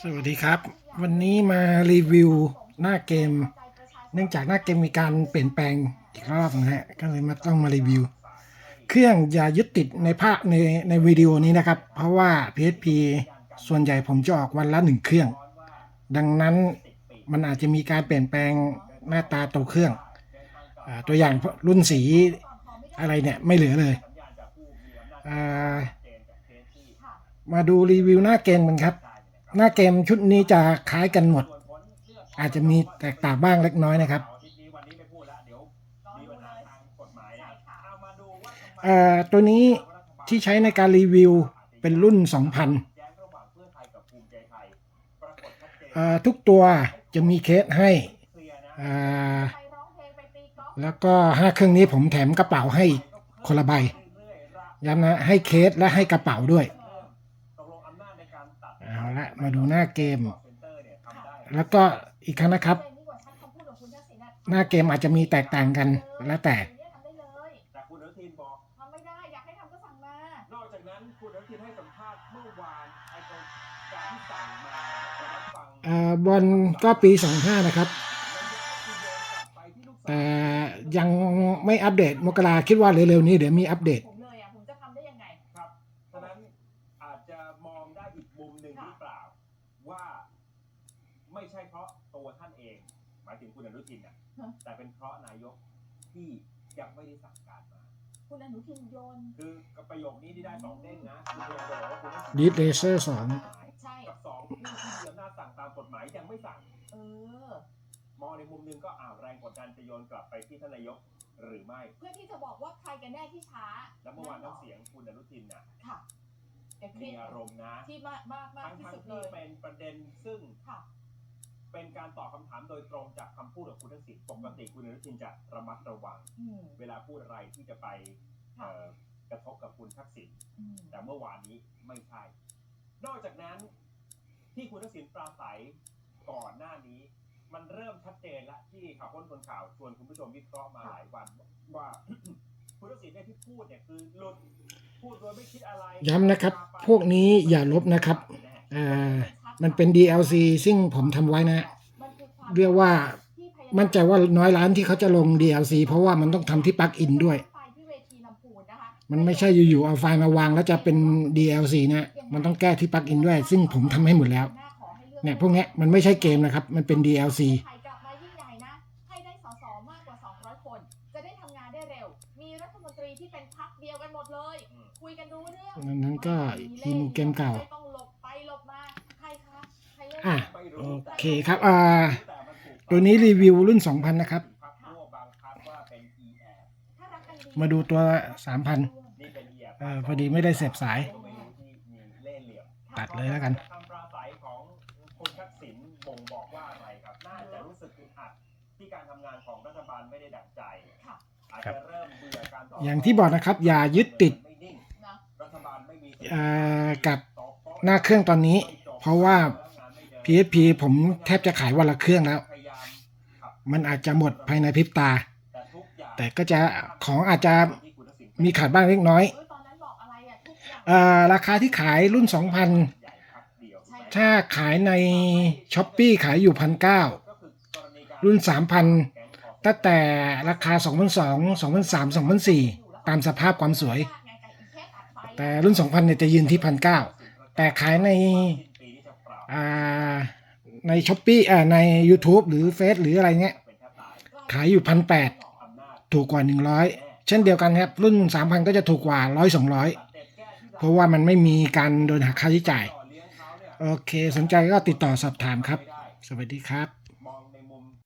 สวัสดีครับ วันนี้มารีวิวหน้าเกม เนื่องจากหน้าเกมมีการเปลี่ยนแปลงอีกรอบนะฮะก็เลยมาต้องมารีวิว เครื่องอย่ายึดติดในภาพในในวิดีโอนี้นะครับ เพราะว่า PSP ส่วนใหญ่ผมจะออกวันละหนึ่งเครื่อง ดังนั้นมันอาจจะมีการเปลี่ยนแปลงหน้าตาตัวเครื่องอตัวอย่างรุ่นสีอะไรเนี่ยไม่เหลือเลย มาดูรีวิวหน้าเกมกันครับ หน้าเกมชุดนี้จะคล้ายกันหมด อาจจะมีแตกต่างบ้างเล็กน้อยนะครับเออตัวนี้ที่ใช้ในการรีวิวเป็นรุ่น 2000เอ่อทุกตัวจะมีเคสให้อ่าแล้วก็ห้าเครื่องนี้ผมแถมกระเป๋าให้คนละใบย้ำนะให้เคสและให้กระเป๋าด้วย มาดูหน้าเกม แล้วก็อีกครั้งนะครับ หน้าเกมอาจจะมีแตกต่างกันแล้วแต่แต่คุณอนุทินบอกทำไม่ได้อยากให้ทำก็สั่งมานอกจากนั้นคุณอนุทินให้สัมภาษณ์เมื่อวานไอ้การการที่สั่งมาจะรับฟังเอ่อบอลก็ปี 25 นะครับ แต่ยังไม่อัปเดตมกราคิดว่าเร็วๆนี้เดี๋ยวมีอัปเดต งหรือเปล่า ว่าไม่ใช่เพราะตัวท่านเอง หมายถึงคุณอนุทินน่ะฮะ แต่เป็นเพราะนายกที่ยังไม่ได้สั่งการมา คุณอนุทินโยน คือกับประโยคนี้ที่ได้สองเด้งนะคือเดียวบอกว่าคุณทักษิณ Deep Laser สอง ใช่ กับสองผู้ที่มีอำนาจสั่งตามกฎหมายยังไม่สั่ง เออ มองในมุมหนึงก็อ่าวแรงกดดันจะโยนกลับไปที่ท่านนายกหรือไม่ เพื่อที่จะบอกว่าใครกันแน่ที่ช้าแล้วเมื่อวานน้ำเสียงคุณอนุทินน่ะ ค่ะ แกเครีมียดอารมณ์นะ ที่มากมากมากทั้งที่ทั้งสุดเลที่ยเป็นประเด็นซึ่งค่ะ เป็นการตอบคำถามโดยตรงจากคำพูดของคุณทักษิณปกติคุณอนุทินจะระมัดระวัง อืม เวลาพูดอะไรที่จะไปค่ะ เอ่อกระทบกับคุณทักษิณ อืมแต่เมื่อวานนี้ไม่ใช่ นอกจากนั้นที่คุณทักษิณปราศัยก่อนหน้านี้ มันเริ่มชัดเจนแล้วที่ข่าวค้นคนข่าวชวนคุณผู้ชมวิเคราะห์มาหลายวันว่า คุณทักษิณเนี่ยที่พูดเนี่ยคือหลุดพูดโด ย้ำนะครับ พวกนี้อย่าลบนะครับ อ่า มันเป็น DLC ซึ่งผมทำไว้นะ เรียกว่ามั่นใจว่าน้อยร้านที่เขาจะลง DLC เพราะว่ามันต้องทำที่ปลั๊กอินด้วย มันไม่ใช่อยู่ๆเอาไฟล์มาวางแล้วจะเป็น DLC นะ มันต้องแก้ที่ปลั๊กอินด้วย ซึ่งผมทำให้หมดแล้ว เนี่ยพวกนี้มันไม่ใช่เกมนะครับ มันเป็น DLC ที่เป็นพักเดียวกันหมดเลย อืม คุยกันรู้เรื่องนั้นนั้นก็อีมูเกมเก่าไม่ต้องหลบไปหลบมาใครคะใครเล่นอะไม่โอรู้เคครับอ่าแต่มันถูกตัวนี้รีวิวรุ่น 2,000 นะครับพรรคร่วมบางพรรคว่าเป็น EF ถ้ารักกันดีมาดูตัว 3,000นี่เป็น EF เออพอดีไม่ได้เสียบสายก็ไม่รู้ที่มีเล่ห์เหลี่ยมตัดเลยแล้วกัน คำปราศัยของคุณทักษิณบ่งบอกว่าอะไรครับ น่าจะรู้สึกอึดอัดที่การทำงานของรัฐบาลไม่ได้ดั่งใจ ค่ะ อาจจะเริ่มเบื่ อย่างที่บอกนะครับ อย่ายึดติดกับหน้าเครื่องตอนนี้ เพราะว่า PSP ผมแทบจะขายวันละเครื่องแล้ว มันอาจจะหมดภายในพริบตา แต่ก็จะของอาจจะมีขาดบ้างเล็กน้อยออราคาที่ขายรุ่น 2,000ใหญ่พักเดียวถ้าขายใน s h อ p e e ขายอยู่1,900ก็คือกรณีการรุ่น 3,000 ตั้งแต่ราคา2,200 2,300 2,400ตามสภาพความสวย แต่รุ่น 2,000 เนี่ยจะยืนที่ 1,900 แต่ขายในใน s h อ p e e อ่าใน YouTube หรือเฟซหรืออะไรเงี้ย ขายอยู่ 1,800 ถูกกว่า 100 เช่นเดียวกันครับ รุ่น 3,000 ก็จะถูกกว่า 100 200 เพราะว่ามันไม่มีการโดนหักค่าใช้จ่าย โอเค สนใจก็ติดต่อสอบถามครับ สวัสดีครับ